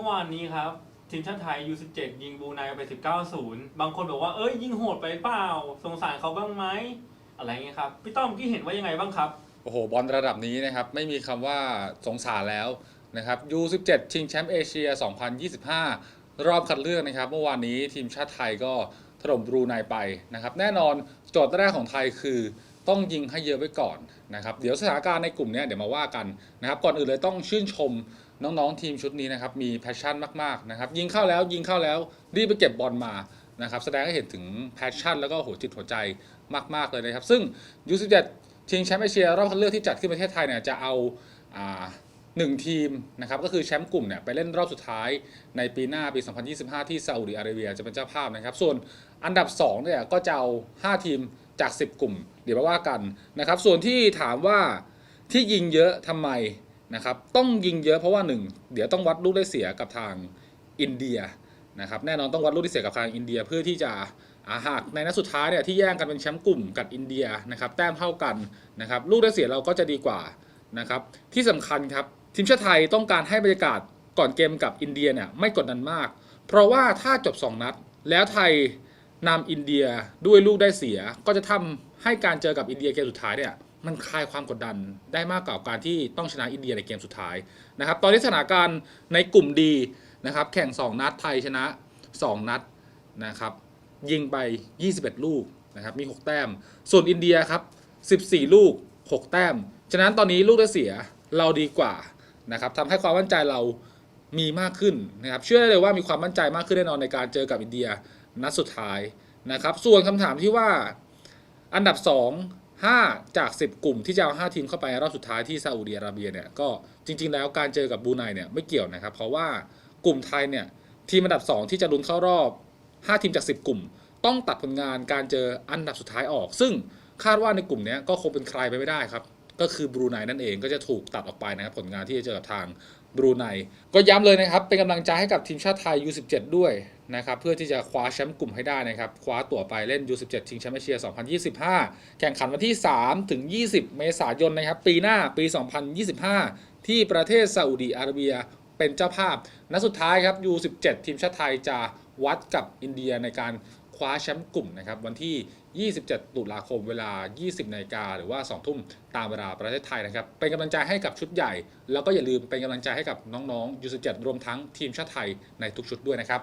มื่อวานนี้ครับทีมชาติไทย U17 ยิงบูไนไป 19-0 บางคนบอกว่าเอ้ยยิงโหดไปเปล่า สงสารเขาบ้างไหมอะไรเงี้ยครับพี่ต้อมกี้เห็นว่ายังไงบ้างครับโอ้โหบอลระดับนี้นะครับ ไม่มีคำว่าสงสารแล้วนะครับ U17 ชิงแชมป์เอเชีย 2025 รอบคัดเลือกนะครับ เมื่อวานนี้ทีมชาติไทยก็ถล่มบรูไนไปนะครับ แน่นอนโจทย์แรกของไทยคือ ต้องยิงให้เยอะไว้ก่อนนะครับ เดี๋ยวสถานการณ์ในกลุ่มนี้เดี๋ยวมาว่ากันนะครับ ก่อนอื่นเลยต้องชื่นชมน้องๆทีมชุดนี้นะครับมีแพชชั่นมากๆนะครับ ยิงเข้าแล้วยิงเข้าแล้วรีบไปเก็บบอลมานะครับแสดงให้เห็นถึงแพชชั่นแล้วก็หัวจิตหัวใจมาก ๆ เลยนะครับ ซึ่ง U17 ชิงแชมป์เอเชียรอบคัดเลือกที่จัดขึ้นประเทศไทยเนี่ยจะเอาอ่าหนึ่งทีมนะครับก็คือแชมป์กลุ่มเนี่ยไปเล่นรอบสุดท้ายในปีหน้าปี 2025 ที่ซาอุดิอาระเบียจะเป็นเจ้าภาพนะครับ ส่วนอันดับ2เนี่ยก็จะเอา 5 ทีม จาก 10 กลุ่ม เดี๋ยวมาว่ากันนะครับ ส่วนที่ถามว่าที่ยิงเยอะทำไมนะครับ ต้องยิงเยอะเพราะว่า 1 เดี๋ยวต้องวัดลูกได้เสียกับทางอินเดียนะครับแน่นอนต้องวัดลูกได้เสียกับทางอินเดียเพื่อที่จะอาหากในนัดสุดท้ายเนี่ยที่แย่งกันเป็นแชมป์กลุ่มกับอินเดียนะครับแต้มเท่ากันนะครับลูกได้เสียเราก็จะดีกว่านะครับที่สำคัญครับทีมชาติไทยต้องการให้บรรยากาศก่อนเกมกับอินเดียเนี่ยไม่กดดันมาก เพราะว่าถ้าจบ 2 นัด แล้วไทย นำอินเดียด้วยลูกได้เสีย ก็จะทำให้การเจอกับอินเดียเกมสุดท้ายเนี่ยมันคลายความกดดันได้มากกว่าการที่ต้องชนะอินเดียในเกมสุดท้ายนะครับ ตอนนี้สถานการณ์ในกลุ่มดีนะครับ แข่ง 2 นัดไทยชนะ 2 นัดนะครับ ยิงไป 21 ลูกนะครับมี 6 แต้ม ส่วนอินเดียครับ 14 ลูก 6 แต้ม ฉะนั้นตอนนี้ลูกได้เสียเราดีกว่านะครับทำให้ความมั่นใจเรามีมากขึ้นนะครับ เชื่อได้เลยว่ามีความมั่นใจมากขึ้นแน่นอนในการเจอกับอินเดีย นัดสุดท้ายนะครับ ส่วนคำถามที่ว่าอันดับ 2 5 จาก 10 กลุ่มที่จะเอา 5 ทีมเข้าไปรอบสุดท้ายที่ซาอุดิอาระเบียเนี่ยก็จริง ๆ แล้วการเจอกับบรูไนเนี่ยไม่เกี่ยวนะครับ เพราะว่ากลุ่มไทยเนี่ยทีมอันดับ 2 ที่จะลุ้นเข้ารอบ 5 ทีมจาก 10 กลุ่ม ต้องตัดผลงานการเจออันดับสุดท้ายออก ซึ่งคาดว่าในกลุ่มนี้ก็คงเป็นใครไปไม่ได้ครับ ก็คือบรูไนนั่นเองก็จะถูกตัดออกไปนะครับผลงานที่จะเจอกับทางบรูไนก็ย้ำเลยนะครับเป็นกำลังใจให้กับทีมชาติไทย U17 ด้วย นะครับเพื่อที่จะคว้าแชมป์กลุ่มให้ได้นะครับคว้าตั๋วไปเล่น U17 ชิงแชมป์เอเชีย 2025 แข่งขันวันที่ 3 ถึง 20 เมษายนนะครับปีหน้าปี 2025 ที่ประเทศซาอุดีอาระเบียเป็นเจ้าภาพนัดสุดท้ายครับ U17 ทีมชาติไทยจะวัดกับอินเดียในการคว้าแชมป์กลุ่มนะครับวันที่ 27 ตุลาคมเวลา 20นาฬิกาหรือว่า 2 ทุ่มตามเวลาประเทศไทยนะครับ เป็นกำลังใจให้กับชุดใหญ่ แล้วก็อย่าลืมเป็นกำลังใจให้กับน้องๆ U17 รวมทั้งทีมชาติไทยในทุกชุดด้วยนะครับ